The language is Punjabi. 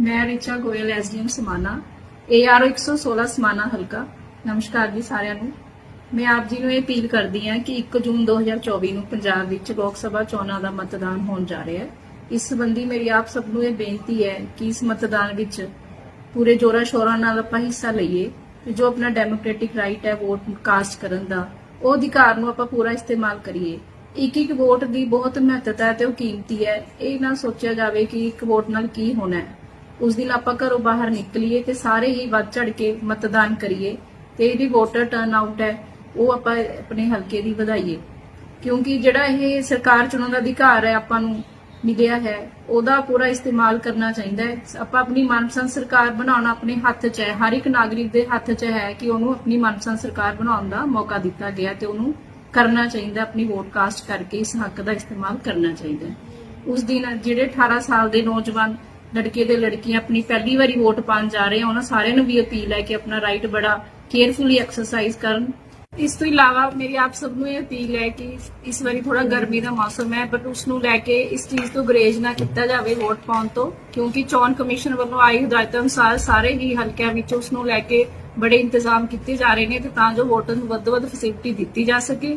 ਮੈਂ ਰਿਚਾ ਗੋਇਲ ਐਸਡੀਐਮ ਸਮਾਨਾ ਏਆਰ 116 ਸਮਾਨਾ ਹਲਕਾ। ਨਮਸਕਾਰ ਜੀ ਸਾਰਿਆਂ ਨੂੰ। ਮੈਂ ਆਪ ਜੀ ਨੂੰ ਇਹ ਅਪੀਲ ਕਰਦੀ ਹਾਂ ਕਿ 1 ਜੂਨ 2024 ਨੂੰ ਪੰਜਾਬ ਵਿੱਚ ਲੋਕ ਸਭਾ ਚੋਣਾਂ ਦਾ ਮਤਦਾਨ ਹੋਣ ਜਾ ਰਿਹਾ ਹੈ। ਇਸ ਸੰਬੰਧੀ ਮੇਰੀ ਆਪ ਸਭ ਨੂੰ ਇਹ ਬੇਨਤੀ ਹੈ ਕਿ ਇਸ ਮਤਦਾਨ ਵਿੱਚ ਪੂਰੇ ਜੋਰਾਂ ਸ਼ੋਰਾਂ ਨਾਲ ਆਪਾਂ ਹਿੱਸਾ ਲਈਏ ਤੇ ਜੋ ਆਪਣਾ ਡੈਮੋਕ੍ਰੈਟਿਕ ਰਾਈਟ ਹੈ ਵੋਟ ਕਾਸਟ ਕਰਨ ਦਾ, ਉਹ ਅਧਿਕਾਰ ਨੂੰ ਆਪਾਂ ਪੂਰਾ ਇਸਤੇਮਾਲ ਕਰੀਏ। ਇੱਕ ਇੱਕ ਵੋਟ ਦੀ ਬਹੁਤ ਮਹੱਤਤਾ ਹੈ ਤੇ ਉਹ ਕੀਮਤੀ ਹੈ। ਇਹ ਨਾ ਸੋਚਿਆ ਜਾਵੇ ਕਿ ਇੱਕ ਵੋਟ ਨਾਲ ਕੀ ਹੋਣਾ ਹੈ। ਉਸ ਦਿਨ ਆਪਾਂ ਘਰੋਂ ਬਾਹਰ ਨਿਕਲੀਏ ਤੇ ਸਾਰੇ ਹੀ ਵੱਧ ਚੜ ਕੇ ਮਤਦਾਨ ਕਰੀਏ ਤੇ ਇਹਦੀ ਵੋਟਰ ਟਰਨ ਆਊਟ ਹੈ, ਉਹ ਆਪਾਂ ਆਪਣੇ ਹਲਕੇ ਦੀ ਵਧਾਈਏ। ਕਿਉਂਕਿ ਜਿਹੜਾ ਇਹ ਸਰਕਾਰ ਚੁਣਨ ਦਾ ਅਧਿਕਾਰ ਹੈ, ਆਪਾਂ ਨੂੰ ਮਿਲਿਆ ਹੈ, ਉਹਦਾ ਪੂਰਾ ਇਸਤੇਮਾਲ ਕਰਨਾ ਚਾਹੀਦਾ ਹੈ। ਆਪਾਂ ਆਪਣੀ ਮਨਪਸੰਦ ਸਰਕਾਰ ਬਣਾਉਣਾ ਆਪਣੇ ਹੱਥ 'ਚ ਹੈ, ਹਰ ਇੱਕ ਨਾਗਰਿਕ ਦੇ ਹੱਥ 'ਚ ਹੈ ਕਿ ਉਹਨੂੰ ਆਪਣੀ ਮਨਪਸੰਦ ਸਰਕਾਰ ਬਣਾਉਣ ਦਾ ਮੌਕਾ ਦਿੱਤਾ ਗਿਆ ਤੇ ਉਹਨੂੰ ਕਰਨਾ ਚਾਹੀਦਾ, ਆਪਣੀ ਵੋਟ ਕਾਸਟ ਕਰਕੇ ਇਸ ਹੱਕ ਦਾ ਇਸਤੇਮਾਲ ਕਰਨਾ ਚਾਹੀਦਾ ਉਸ ਦਿਨ ਜਿਹੜੇ 18 ਸਾਲ ਦੇ ਨੌਜਵਾਨ ਲੜਕੇ ਤੇ ਲੜਕੀਆਂ ਆਪਣੀ ਪਹਿਲੀ ਵਾਰੀ ਵੋਟ ਪਾਉਣ ਜਾ ਰਹੇ ਆ ਉਹਨਾਂ ਸਾਰਿਆਂ ਨੂੰ ਵੀ ਅਪੀਲ ਹੈ ਕਿ ਆਪਣਾ ਰਾਈਟ ਬੜਾ ਕੇਅਰਫੁਲੀ ਐਕਸਰਸਾਈਜ਼ ਕਰਨ। ਇਸ ਤੋਂ ਇਲਾਵਾ ਮੇਰੀ ਆਪ ਸਭ ਨੂੰ ਇਹ ਅਪੀਲ ਹੈ ਕਿ ਇਸ ਵਾਰੀ ਥੋੜਾ ਗਰਮੀ ਦਾ ਮੌਸਮ ਹੈ ਬਟ ਉਸ ਨੂੰ ਲੈ ਕੇ ਇਸ ਚੀਜ਼ ਤੋਂ ਗਰੇਜ ਨਾ ਕੀਤਾ ਜਾਵੇ ਵੋਟ ਪਾਉਣ ਤੋਂ, ਕਿਉਂਕਿ ਚੋਣ ਕਮਿਸ਼ਨ ਵੱਲੋਂ ਆਈ ਹਦਾਇਤਾਂ ਅਨੁਸਾਰ ਸਾਰੇ ਹੀ ਹਲਕਿਆਂ ਵਿੱਚ ਉਸ ਨੂੰ ਲੈ ਕੇ ਬੜੇ ਇੰਤਜ਼ਾਮ ਕੀਤੇ ਜਾ ਰਹੇ ਨੇ ਤੇ ਤਾਂ ਜੋ ਵੋਟਰ ਨੂੰ ਵੱਧ ਵੱਧ ਫੈਸਿਲਿਟੀ ਦਿੱਤੀ ਜਾ ਸਕੇ।